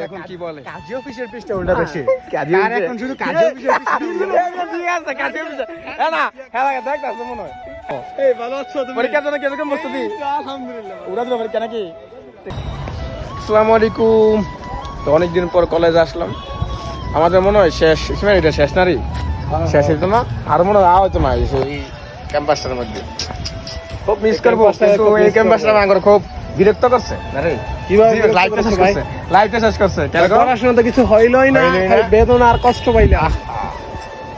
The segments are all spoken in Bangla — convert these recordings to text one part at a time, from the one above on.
দেখুন কি বলে। কাজী অফিসের পৃষ্ঠা উল্টা বেশি। কাজী তার এখন শুধু কাজী অফিসের পৃষ্ঠা ঠিক আছে কাজী অফিসে? হ্যাঁ না খেলা দেখতাছ মনে হয়। এই ভালো আছো তুমি? পরীক্ষার জন্য কীরকম প্রস্তুতি? আলহামদুলিল্লাহ। উড়া দিল পরীক্ষা নাকি? আসসালামু আলাইকুম। তো অনেকদিন পর কলেজ আসলাম। আমাদের মনে হয় শেষ। ইসমাইল এটা শেষ নারী? শেষ হইতো না? আর মনে হয় হয়তো না এই ক্যাম্পাসটার মধ্যে। খুব মিস করব। এই ক্যাম্পাসটা আমার খুব বিরক্ত করছে না রে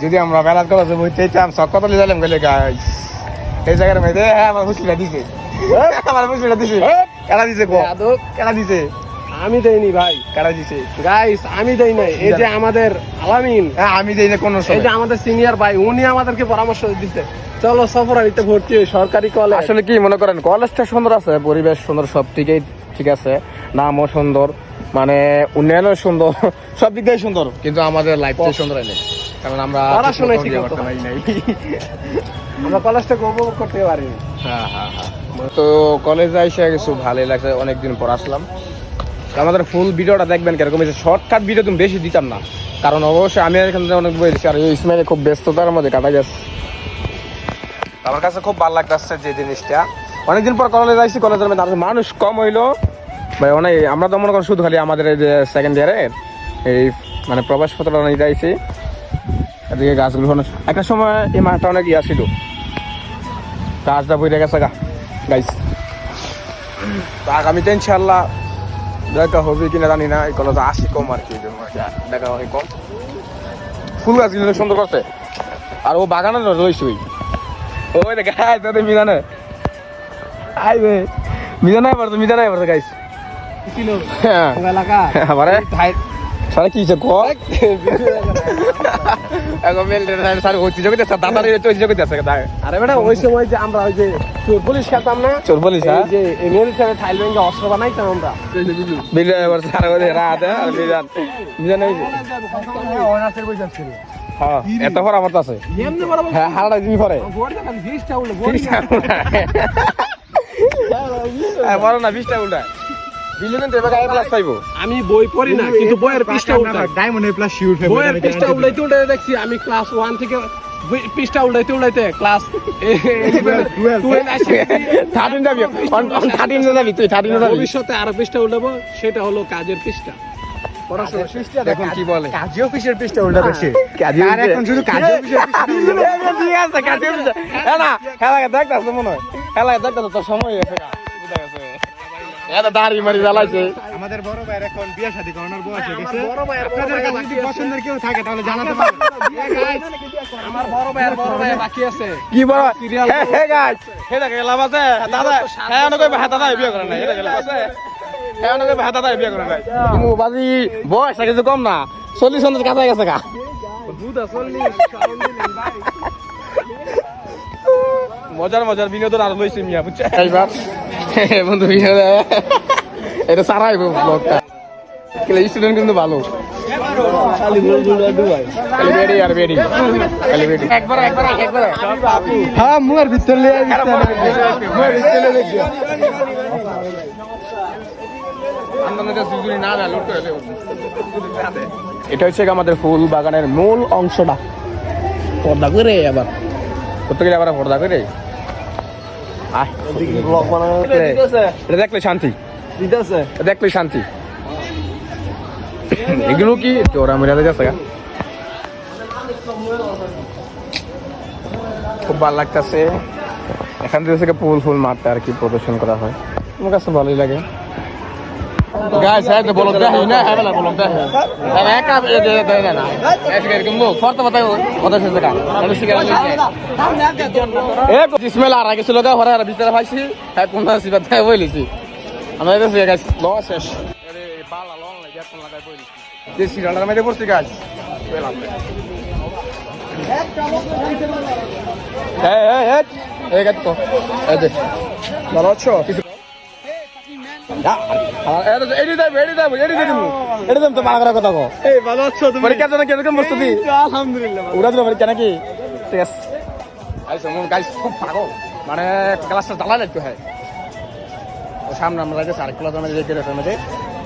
যদি আমরা বেলার কলেজে বইতে যাইলাম গেলে গাইস এই জায়গার মধ্যে হ্যাঁ আমার দিছে। আমার মুসলিমটা দিছে। কেনা দিছে কেনা দিছে? আমি দেইনি ভাই। কেনা দিছে? গাইস আমি দেই নাই। এই যে আমাদের আলামিন। হ্যাঁ আমি দেই না কোনো এই যে আমাদের সিনিয়র ভাই উনি আমাদেরকে পরামর্শ দিতে চলো সফর সফরারিতে ভর্তি হই সরকারি কলেজ আসলে কি মনে করেন কলেজটা সুন্দর আছে পরিবেশ সুন্দর সব দিকেই ঠিক আছে? নামও সুন্দর মানে উন্নয়নও সুন্দর সব দিক দিয়ে সুন্দর। কিন্তু আমাদের লাইফ লাইফটা সুন্দর নাই কারণ আমরা পারি আমরা কলেজটাকে উপভোগ করতে পারিনি। হ্যাঁ হ্যাঁ হ্যাঁ। তো কলেজে এসে কিছু ভালোই লাগছে অনেকদিন পর আসলাম। আমাদের ফুল ভিডিওটা দেখবেন কীরকম শর্টকাট ভিডিও তুমি বেশি দিতাম না। কারণ অবশ্যই আমি এখান থেকে অনেক বই আর এই ইসমাইলে খুব ব্যস্ততার মধ্যে কাটা গেছে আমার কাছে খুব ভালো লাগতেছে যে জিনিসটা। অনেকদিন পর কলেজে আইসি কলেজের মধ্যে মানুষ কম হইল। ভাই, অনেক, আমরা তো মনে করেন শুধু খালি আমাদের এই যে সেকেন্ড ইয়ারের এই মানে প্রবেশ পত্রটা নিতে আইসি এদিকে গাছগুলো অনেক- একটা সময় এই মাঠটা অনেক ইয়া ছিল। গাছটা বইরে গেছে গা গাইস তো আগামীতে ইনশাল্লাহ দেখা হবে কিনা জানি না, এই কলেজে আসি কম আর কি, দেখা হয় কম। ফুল গাছ কিন্তু সুন্দর করছে। আর ও বাগানে রয়েছে ওই। ওই দেখ হাই পারতো গাইস ছিল হ্যাঁ। এলাকা আমারে সারা কি কো? এখন মেল স্যার হচ্ছে জগতে স্যার দাদা রে তো জগতে আছে আরে বেটা ওই সময় যে আমরা ওই যে চোর পুলিশ খেতাম না চোর পুলিশ হ্যাঁ। এই যে মিলিটারি থাইল ব্যাংকে অস্ত্র বানাইতাম আমরা। বিলে এবার স্যার ওদের রাত আর মিজান মিজান এই অনার্সের বই যাচ্ছিল হ্যাঁ এত আমার আছে। এমনি হ্যাঁ দিবি পরে। দেখান হ্যাঁ বড় না বিশটা উল্টা বিলে কিন্তু এবার গায়ে প্লাস পাইবো আমি বই পড়ি না কিন্তু বইয়ের পৃষ্ঠা উল্টা ডায়মন্ড প্লাস শিওর বইয়ের পৃষ্ঠা উল্টাইতে উল্টাইতে দেখছি আমি ক্লাস ওয়ান থেকে পৃষ্ঠা উল্টাইতে উল্টাইতে ক্লাস থার্টিন যাবি থার্টিন যাবি তুই থার্টিন ভবিষ্যতে আরও পৃষ্ঠা উল্টাবো সেটা হলো কাজের পৃষ্ঠা হ্যাঁ মনে হয় সময় এটা দাড়ি মারি জ্বালাইছে। আমাদের বড় ভাইয়ের এখন বিয়ে শাদী করানোর বয়স হয়ে গেছে। বড় ভাইয়ের আপনাদের ভাই কাছে যদি পছন্দের কেউ থাকে তাহলে জানাতে পারবেন আমার বড় ভাইয়ের বড় ভাই বাকি আছে। কি বড় Serial হে হে গাইস হে দেখে লাভ আছে। দাদা হ্যাঁ অনেক হ্যাঁ দাদা বিয়ে করে এটা লাভ আছে। হ্যাঁ অনেক হ্যাঁ দাদা বিয়ে করে নাই। কিন্তু বাজি বয়স কিছু কম না। চল্লিশ চল্লিশ কাছে গেছে গা। চল্লিশ দিলেন ভাই মজার মজার বিনোদন আর লইছি মিয়া বুঝছে? এইবার। বন্ধু এটা সারাই ব্লগটা স্টুডেন্ট কিন্তু ভালো। খালি গোল গোল ডুবাই খালি বেডি আর বেডি। খালি বেডি। একবার একবার একবার। হ্যাঁ মুয়ের ভিতর এটা হচ্ছে আমাদের ফুল বাগানের মূল অংশটা। পর্দা করে আবার। করতে গেলে আবার পর্দা করে? দেখলে শান্তি। দেখলে শান্তি। এগুলো কি? চোরা মেরাতে যাচ্ছে খুব ভালো লাগতেছে। এখান থেকে ফুল ফুল মারতে আর কি প্রদর্শন করা হয়। আমার কাছে ভালোই লাগে। গাইস হ্যাঁ তো বলো দেখি না হ্যাঁ বলো বলো দেখি হ্যাঁ একা এ দে দে না এসে এরকম লোক ফটো কথা কথা শেষে কা আমি লইছি এ স্মেল আর আগে ছিল গা হরা আর ভিতরে ভাইছি হ্যাঁ কোন সিবা তাই বইলিছি আমরা এটা সে গাইস ল শেষ আরে বালা লং লাগে কোন লাগাই বইলিছি যে সিগারেটের মধ্যে পড়ছি গাইস পেলাম হ্যাঁ হ্যাঁ হ্যাঁ এই গাছ তো এই দে ভালো আছো পরীক্ষার জন্য কীরকম প্রস্তুতি? আলহামদুলিল্লাহ উড়া দিল পরীক্ষা নাকি? ঠিক আছে। গাইস খুব পাগল। মানে ক্লাসটা জ্বালা লাগতো হয়? ও সামনে আমরা যে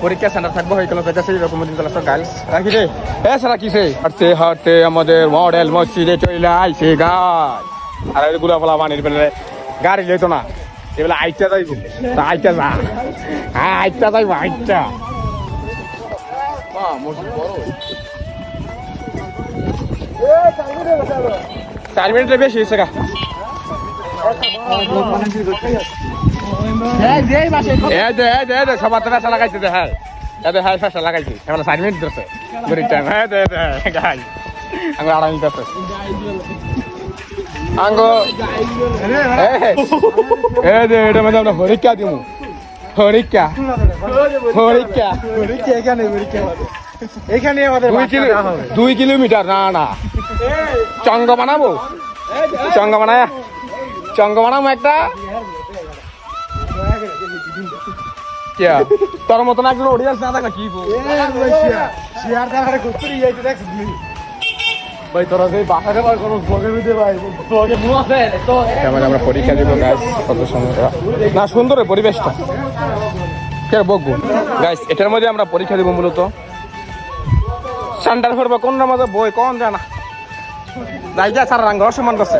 পরীক্ষা সেন্টার থাকব ওইখানে যাইতেছে এরকম দিন চলে গার্লস রাখি রে। এ সারা কিসে হাঁটতে হাঁটতে আমাদের মডেল মসজিদে চলে আইছে গাছ আর এগুলো বলা বানির পেলে গাড়ি যেত না। এগুলো আইটা যাইব। তা আইটা যা। হ্যাঁ আইটা যাইব আইটা। চার মিনিটের বেশি হয়েছে গা। হ্যাঁ সবার তো ফেসা লাগাইছে দে হ্যাঁ। দে হ্যাঁ ফেসা লাগাইছে। এবার চার মিনিট ধরছে। গরিব টাইম হ্যাঁ দে দে গাই। আঙ্গ আড়াই মিনিট আছে আঙ্গ। এ দে এটা মধ্যে আমরা হরিকা দিমু। হরিকা। হরিকা। পরীক্ষা এখানে আমাদের। এখানে আমাদের দুই কিলো দুই কিলোমিটার না না। চঙ্গ বানাবো? চঙ্গ বানায়? চঙ্গ বানাবো একটা? তোর মতন একজন অডিয়েন্স না থাকা কি বল? ভাই তোরা কোনো ব্লগে ভিডিও ভাই ব্লগে ক্যামেরা আমরা পরীক্ষা দিব গাইস কত সুন্দর না সুন্দর পরিবেশটা। কে বকবো গাইস এটার মধ্যে আমরা পরীক্ষা দিব মূলত। সান্ডার ফেরবো কোন মধ্যে বই কোন জানা? যাই সারা রঙ অসম্মান করছে।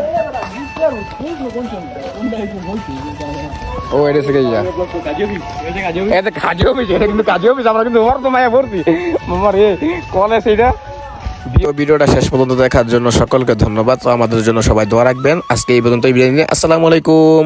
ও এটা যা। এটা কাজে অফিস এটা কিন্তু কাজে অফিস আমরা কিন্তু ওর তো মায়া ভর্তি মামার এ কলে সেইটা ভিডিওটা শেষ পর্যন্ত দেখার জন্য সকলকে ধন্যবাদ। তো আমাদের জন্য সবাই দোয়া রাখবেন। আজকে এই পর্যন্ত আসসালামু আলাইকুম।